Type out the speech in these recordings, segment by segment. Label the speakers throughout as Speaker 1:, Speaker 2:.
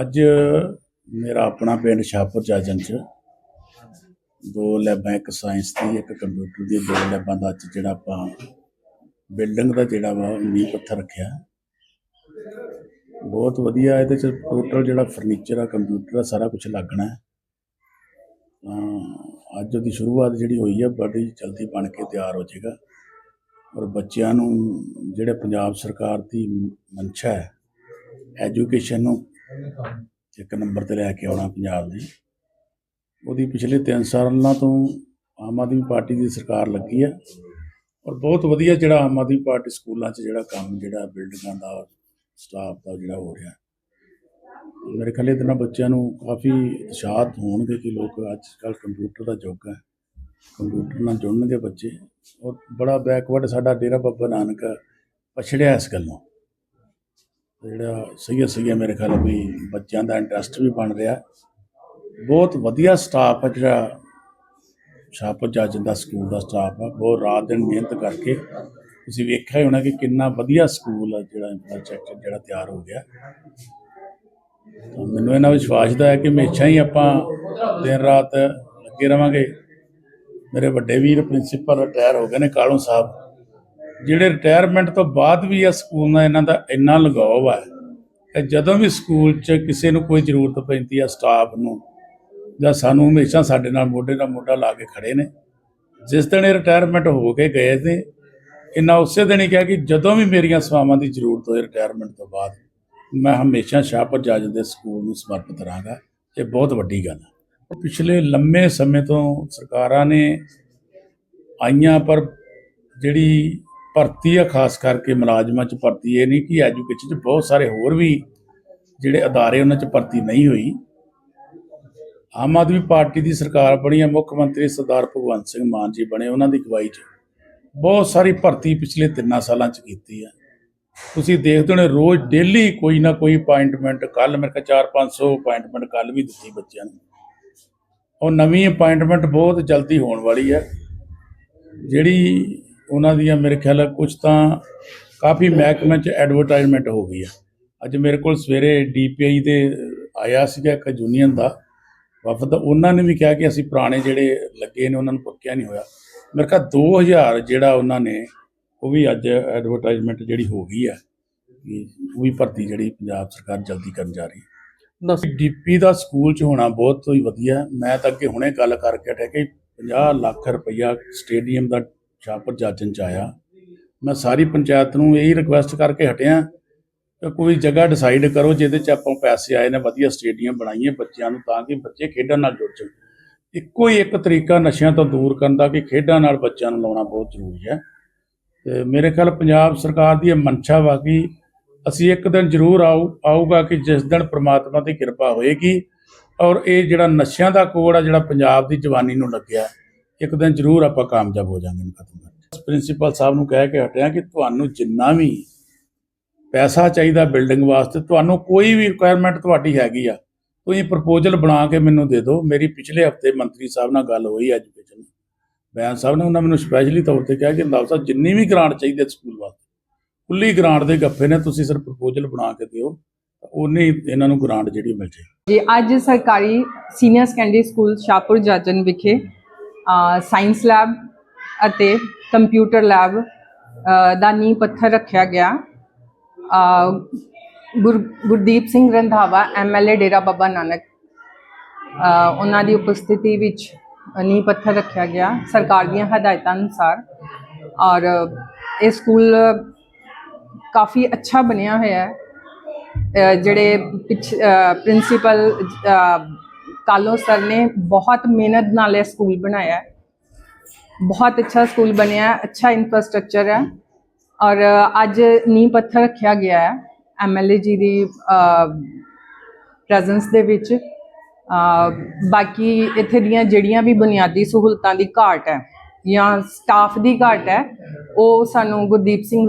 Speaker 1: ਅੱਜ ਮੇਰਾ ਆਪਣਾ ਪਿੰਡ ਸ਼ਾਹਪੁਰ ਜਾਜਨ ਚ ਦੋ ਲੈਬਾਂ, ਇੱਕ ਸਾਇੰਸ ਦੀ, ਇੱਕ ਕੰਪਿਊਟਰ ਦੀ, ਦੋ ਲੈਬਾਂ ਦਾ ਅੱਜ ਜਿਹੜਾ ਆਪਾਂ ਬਿਲਡਿੰਗ ਦਾ ਜਿਹੜਾ ਵਾ ਨੀਂਹ ਪੱਥਰ ਰੱਖਿਆ। ਬਹੁਤ ਵਧੀਆ ਇਹਦੇ ਚ ਟੋਟਲ ਜਿਹੜਾ ਫਰਨੀਚਰ ਆ, ਕੰਪਿਊਟਰ ਆ, ਸਾਰਾ ਕੁਝ ਲੱਗਣਾ ਹੈ। ਤਾਂ ਅੱਜ ਉਹਦੀ ਸ਼ੁਰੂਆਤ ਜਿਹੜੀ ਹੋਈ ਹੈ ਬੜੀ ਜਲਦੀ ਬਣ ਕੇ ਤਿਆਰ ਹੋ ਜਾਏਗਾ। ਔਰ ਬੱਚਿਆਂ ਨੂੰ, ਜਿਹੜੇ ਪੰਜਾਬ ਸਰਕਾਰ ਦੀ ਮਨਸ਼ਾ ਹੈ ਐਜੂਕੇਸ਼ਨ ਨੂੰ ਇੱਕ ਨੰਬਰ ਤੇ ਲੈ ਕੇ ਆਉਣਾ ਪੰਜਾਬ ਦੀ। ਉਹਦੀ ਪਿਛਲੇ 3 ਸਾਲਾਂ ਤੋਂ ਆਮ ਆਦਮੀ ਪਾਰਟੀ ਦੀ ਸਰਕਾਰ ਲੱਗੀ ਹੈ ਔਰ ਬਹੁਤ ਵਧੀਆ ਜਿਹੜਾ ਆਮ ਆਦਮੀ ਪਾਰਟੀ ਸਕੂਲਾਂ 'ਚ ਜਿਹੜਾ ਕੰਮ, ਜਿਹੜਾ ਬਿਲਡਿੰਗਾਂ ਦਾ ਸਟਾਫ ਦਾ ਜਿਹੜਾ ਹੋ ਰਿਹਾ। ਮੇਰੇ ਖਿਆਲ ਇਹਦੇ ਨਾਲ ਬੱਚਿਆਂ ਨੂੰ ਕਾਫੀ ਉਤਸ਼ਾਹਤ ਹੋਣਗੇ ਕਿ ਲੋਕ ਅੱਜ ਕੱਲ੍ਹ ਕੰਪਿਊਟਰ ਦਾ ਯੁੱਗ ਹੈ। ਕੰਪਿਊਟਰ ਨਾਲ ਜੁੜਨਗੇ ਬੱਚੇ ਔਰ ਬੜਾ ਬੈਕਵਰਡ ਸਾਡਾ ਡੇਰਾ ਬਾਬਾ ਨਾਨਕ ਪਛੜਿਆ ਇਸ ਗੱਲੋਂ। ਜਿਹੜਾ ਸਹੀ ਹੈ ਸਹੀ ਮੇਰੇ ਖਿਆਲ ਵੀ ਬੱਚਿਆਂ ਦਾ ਇੰਟਰਸਟ ਵੀ ਬਣ ਰਿਹਾ। ਬਹੁਤ ਵਧੀਆ ਸਟਾਫ ਹੈ ਜਿਹੜਾ ਸ਼ਾਹਪੁਰ ਜਾਜਨ ਦਾ ਸਕੂਲ ਦਾ ਸਟਾਫ ਆ। ਬਹੁਤ ਰਾਤ ਦਿਨ ਮਿਹਨਤ ਕਰਕੇ ਤੁਸੀਂ ਵੇਖਿਆ ਹੀ ਹੋਣਾ ਕਿ ਕਿੰਨਾ ਵਧੀਆ ਸਕੂਲ ਆ ਜਿਹੜਾ ਇੰਫਰਾਸਟ੍ਰਕਚਰ ਜਿਹੜਾ ਤਿਆਰ ਹੋ ਗਿਆ। ਤਾਂ ਮੈਨੂੰ ਇਹਨਾਂ ਵਿਸ਼ਵਾਸ ਦਾ ਹੈ ਕਿ ਹਮੇਸ਼ਾ ਹੀ ਆਪਾਂ ਦਿਨ ਰਾਤ ਲੱਗੇ ਰਵਾਂਗੇ। ਮੇਰੇ ਵੱਡੇ ਵੀਰ ਪ੍ਰਿੰਸੀਪਲ ਰਿਟਾਇਰ ਹੋ ਗਏ ਨੇ ਕਾਲੋਂ ਸਾਹਿਬ। ਜਿਹੜੇ ਰਿਟਾਇਰਮੈਂਟ ਤੋਂ ਬਾਅਦ ਵੀ ਆ ਸਕੂਲ ਨਾਲ ਇਹਨਾਂ ਦਾ ਇੰਨਾ ਲਗਾਵ ਹੈ ਕਿ ਜਦੋਂ ਵੀ ਸਕੂਲ 'ਚ ਕਿਸੇ ਨੂੰ ਕੋਈ ਜ਼ਰੂਰਤ ਪੈਂਦੀ ਆ ਸਟਾਫ ਨੂੰ, ਜਾਂ ਸਾਨੂੰ ਹਮੇਸ਼ਾ ਸਾਡੇ ਨਾਲ ਮੋਢੇ ਨਾਲ ਮੋਢਾ ਲਾ ਕੇ ਖੜੇ ਨੇ, ਜਿਸ ਦਿਨ ਇਹ ਰਿਟਾਇਰਮੈਂਟ ਹੋ ਕੇ ਗਏ ਸੀ ਇਹਨਾਂ ਉਸੇ ਦਿਨ ਹੀ ਕਿਹਾ ਕਿ ਜਦੋਂ ਵੀ ਮੇਰੀਆਂ ਸੇਵਾਵਾਂ ਦੀ ਜ਼ਰੂਰਤ ਹੋਏ ਰਿਟਾਇਰਮੈਂਟ ਤੋਂ ਬਾਅਦ, ਮੈਂ ਹਮੇਸ਼ਾ ਸ਼ਾਹਪੁਰ ਜੱਜ ਦੇ ਸਕੂਲ ਨੂੰ ਸਮਰਪਿਤ ਰਹਾਂਗਾ। ਇਹ ਬਹੁਤ ਵੱਡੀ ਗੱਲ ਹੈ ਪਿਛਲੇ ਲੰਮੇ ਸਮੇਂ ਤੋਂ ਸਰਕਾਰਾਂ ਨੇ ਆਈਆਂ, ਪਰ ਜਿਹੜੀ ਭਰਤੀ ਆ, ਖਾਸ ਕਰਕੇ ਮੁਲਾਜ਼ਮਾਂ 'ਚ ਭਰਤੀ। ਇਹ ਨਹੀਂ ਕਿ ਐਜੂਕੇਸ਼ਨ 'ਚ ਬਹੁਤ ਸਾਰੇ ਹੋਰ ਵੀ ਜਿਹੜੇ ਅਦਾਰੇ ਉਹਨਾਂ 'ਚ ਭਰਤੀ ਨਹੀਂ ਹੋਈ। ਆਮ ਆਦਮੀ ਪਾਰਟੀ ਦੀ ਸਰਕਾਰ ਬਣੀ ਹੈ ਮੁੱਖ ਮੰਤਰੀ ਸਰਦਾਰ ਭਗਵੰਤ ਸਿੰਘ ਮਾਨ ਜੀ ਬਣੇ ਉਹਨਾਂ ਦੀ ਅਗਵਾਈ 'ਚ। ਬਹੁਤ ਸਾਰੀ ਭਰਤੀ ਪਿਛਲੇ 3 ਸਾਲਾਂ 'ਚ ਕੀਤੀ ਹੈ ਤੁਸੀਂ ਦੇਖਦੇ ਹੋਣੇ, ਰੋਜ਼ ਡੇਲੀ ਕੋਈ ਨਾ ਕੋਈ ਅਪਾਇੰਟਮੈਂਟ ਕੱਲ ਮੇਰੇ ਕੋਲ 4-500 ਅਪਾਇੰਟਮੈਂਟ ਕੱਲ ਵੀ ਦਿੱਤੀ ਬੱਚਿਆਂ ਨੂੰ। ਉਹ ਨਵੀਂ ਅਪਾਇੰਟਮੈਂਟ ਬਹੁਤ ਜਲਦੀ ਹੋਣ ਵਾਲੀ ਹੈ ਜਿਹੜੀ ਉਹਨਾਂ ਦੀਆਂ ਮੇਰੇ ਖਿਆਲ ਕੁਝ ਤਾਂ ਕਾਫੀ ਮਹਿਕਮੇ 'ਚ ਐਡਵਰਟਾਈਜ਼ਮੈਂਟ ਹੋ ਗਈ ਹੈ ਅੱਜ ਮੇਰੇ ਕੋਲ ਸਵੇਰੇ ਡੀਪੀਆਈ ਦੇ ਆਇਆ ਸੀਗਾ ਇੱਕ ਯੂਨੀਅਨ ਦਾ। ਵਫਦ ਉਹਨਾਂ ਨੇ ਵੀ ਕਿਹਾ ਕਿ ਅਸੀਂ ਪੁਰਾਣੇ ਜਿਹੜੇ ਲੱਗੇ ਨੇ ਉਹਨਾਂ ਨੂੰ ਪੱਕਿਆ ਨਹੀਂ ਹੋਇਆ। ਮੇਰੇ ਖਿਆਲ 2000 ਜਿਹੜਾ ਉਹਨਾਂ ਨੇ ਉਹ ਵੀ ਅੱਜ ਐਡਵਰਟਾਈਜ਼ਮੈਂਟ ਜਿਹੜੀ ਹੋ ਗਈ ਕਿ ਉਹ ਵੀ ਭਰਤੀ ਜਿਹੜੀ ਪੰਜਾਬ ਸਰਕਾਰ ਜਲਦੀ ਕਰਨ ਜਾ ਰਹੀ ਹੈ ਡੀਪੀ ਦਾ ਸਕੂਲ 'ਚ ਹੋਣਾ ਬਹੁਤ ਹੀ ਵਧੀਆ। ਮੈਂ ਤਾਂ ਅੱਗੇ ਹੁਣੇ ਗੱਲ ਕਰਕੇ ਹਟਿਆ ਕਿ 50 ਲੱਖ ਰੁਪਈਆ ਸਟੇਡੀਅਮ ਦਾ ਸ਼ਾਹਪੁਰ ਜਾਜਨ 'ਚ ਆਇਆ। ਮੈਂ ਸਾਰੀ ਪੰਚਾਇਤ ਨੂੰ ਇਹੀ ਰਿਕੁਐਸਟ ਕਰਕੇ ਹਟਿਆ ਕਿ ਕੋਈ ਜਗ੍ਹਾ ਡਿਸਾਈਡ ਕਰੋ ਜਿਹਦੇ 'ਚ ਆਪਾਂ ਪੈਸੇ ਆਏ ਨੇ, ਵਧੀਆ ਸਟੇਡੀਅਮ ਬਣਾਈਏ ਬੱਚਿਆਂ ਨੂੰ ਤਾਂ ਕਿ ਬੱਚੇ ਖੇਡਾਂ ਨਾਲ ਜੁੜ ਜਾਣ। ਇੱਕੋ ਹੀ ਇੱਕ ਤਰੀਕਾ ਨਸ਼ਿਆਂ ਤੋਂ ਦੂਰ ਕਰਨ ਦਾ ਕਿ ਖੇਡਾਂ ਨਾਲ ਬੱਚਿਆਂ ਨੂੰ ਲਾਉਣਾ ਬਹੁਤ ਜ਼ਰੂਰੀ ਹੈ। ਤੇ ਮੇਰੇ ਖਿਆਲ ਪੰਜਾਬ ਸਰਕਾਰ ਦੀ ਇਹ ਮਨਸ਼ਾ ਵਾ ਕਿ ਅਸੀਂ ਇੱਕ ਦਿਨ ਜ਼ਰੂਰ ਆਊ, ਆਊਗਾ ਕਿ ਜਿਸ ਦਿਨ ਪ੍ਰਮਾਤਮਾ ਦੀ ਕਿਰਪਾ ਹੋਏਗੀ ਔਰ ਇਹ ਜਿਹੜਾ ਨਸ਼ਿਆਂ ਦਾ ਕੋੜ ਆ, ਜਿਹੜਾ ਪੰਜਾਬ ਦੀ ਜਵਾਨੀ ਨੂੰ ਲੱਗਿਆ ਇੱਕ ਦਿਨ ਜ਼ਰੂਰ ਆਪਾਂ ਕਾਮਯਾਬ ਹੋ ਜਾਵਾਂਗੇ ਇਹਨੂੰ ਖਤਮ ਕਰਨ ਪ੍ਰਿੰਸੀਪਲ ਸਾਹਿਬ ਨੂੰ ਕਹਿ ਕੇ ਹਟਿਆ ਕਿ ਤੁਹਾਨੂੰ ਜਿੰਨਾ ਵੀ ਪੈਸਾ ਚਾਹੀਦਾ ਬਿਲਡਿੰਗ ਵਾਸਤੇ, ਤੁਹਾਨੂੰ ਕੋਈ ਵੀ ਰਿਕੁਆਇਰਮੈਂਟ ਤੁਹਾਡੀ ਹੈਗੀ ਆ, ਤੁਸੀਂ ਪ੍ਰਪੋਜ਼ਲ ਬਣਾ ਕੇ ਮੈਨੂੰ ਦੇ ਦਿਓ। ਮੇਰੀ ਪਿਛਲੇ ਹਫ਼ਤੇ ਮੰਤਰੀ ਸਾਹਿਬ ਨਾਲ ਗੱਲ ਹੋਈ ਐਜੂਕੇਸ਼ਨ ਬੈਂਸ ਸਾਹਿਬ ਨੇ ਉਹਨਾਂ ਮੈਨੂੰ ਸਪੈਸ਼ਲੀ ਤੌਰ ਤੇ ਕਿਹਾ ਕਿ ਰੰਦਾਵਾ ਸਾਹਿਬ ਜਿੰਨੀ ਵੀ ਗ੍ਰਾਂਟ ਚਾਹੀਦੀ ਹੈ ਸਕੂਲ ਵਾਸਤੇ, ਖੁੱਲੀ ਗ੍ਰਾਂਟ ਦੇ ਗੱਫੇ ਨੇ, ਤੁਸੀਂ ਸਿਰਫ ਪ੍ਰਪੋਜ਼ਲ ਬਣਾ ਕੇ ਦਿਓ ਉਨੀ ਇਹਨਾਂ ਨੂੰ ਗ੍ਰਾਂਟ ਜਿਹੜੀ ਮਿਲ ਜੇ।
Speaker 2: ਜੀ, ਅੱਜ ਸਰਕਾਰੀ senior secondary school Shahpur Jajan ਵਿਖੇ ਸਾਇੰਸ ਲੈਬ ਅਤੇ ਕੰਪਿਊਟਰ ਲੈਬ ਦਾ ਨੀਂਹ ਪੱਥਰ ਰੱਖਿਆ ਗਿਆ। ਗੁਰ- ਗੁਰਦੀਪ ਸਿੰਘ ਰੰਧਾਵਾ ਐਮਐਲਏ ਡੇਰਾ ਬਾਬਾ ਨਾਨਕ। ਉਹਨਾਂ ਦੀ ਉਪਸਥਿਤੀ ਵਿੱਚ ਨੀਂਹ ਪੱਥਰ ਰੱਖਿਆ ਗਿਆ ਸਰਕਾਰ ਦੀਆਂ ਹਦਾਇਤਾਂ ਅਨੁਸਾਰ। ਔਰ ਇਹ ਸਕੂਲ ਕਾਫੀ ਅੱਛਾ ਬਣਿਆ ਹੋਇਆ ਹੈ। ਅ, ਜਿਹੜੇ ਪ੍ਰਿੰਸੀਪਲ ਕਾਲੋ ਸਰ ਨੇ ਬਹੁਤ ਮਿਹਨਤ ਨਾਲ ਇਹ ਸਕੂਲ ਬਣਾਇਆ ਹੈ। ਬਹੁਤ ਅੱਛਾ ਸਕੂਲ ਬਣਿਆ ਹੈ, ਅੱਛਾ ਇਨਫਰਾਸਟ੍ਰਕਚਰ ਹੈ ਔਰ ਅੱਜ ਨੀਂਹ ਪੱਥਰ ਰੱਖਿਆ ਗਿਆ ਹੈ ਐਮਐਲਏ ਜੀ ਦੀ ਪ੍ਰੈਜ਼ੈਂਸ ਦੇ ਵਿੱਚ। ਬਾਕੀ ਇੱਥੇ ਦੀਆਂ ਜਿਹੜੀਆਂ ਵੀ ਬੁਨਿਆਦੀ ਸਹੂਲਤਾਂ ਦੀ ਘਾਟ ਹੈ ਜਾਂ ਸਟਾਫ ਦੀ ਘਾਟ ਹੈ, ਉਹ ਸਾਨੂੰ ਗੁਰਦੀਪ ਸਿੰਘ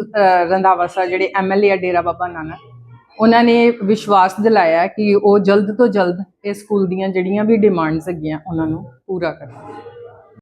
Speaker 2: ਰੰਧਾਵਾ ਸਰ ਜਿਹੜੇ ਐਮਐਲਏ ਆ ਡੇਰਾ ਬਾਬਾ ਨਾਨਕ ਉਹਨਾਂ ਨੇ ਵਿਸ਼ਵਾਸ ਦਿਲਾਇਆ ਕਿ ਉਹ ਜਲਦ ਤੋਂ ਜਲਦ ਇਸ ਸਕੂਲ ਦੀਆਂ ਜਿਹੜੀਆਂ ਵੀ ਡਿਮਾਂਡਸ ਹੈਗੀਆਂ ਉਹਨਾਂ ਨੂੰ ਪੂਰਾ ਕਰਨਗੇ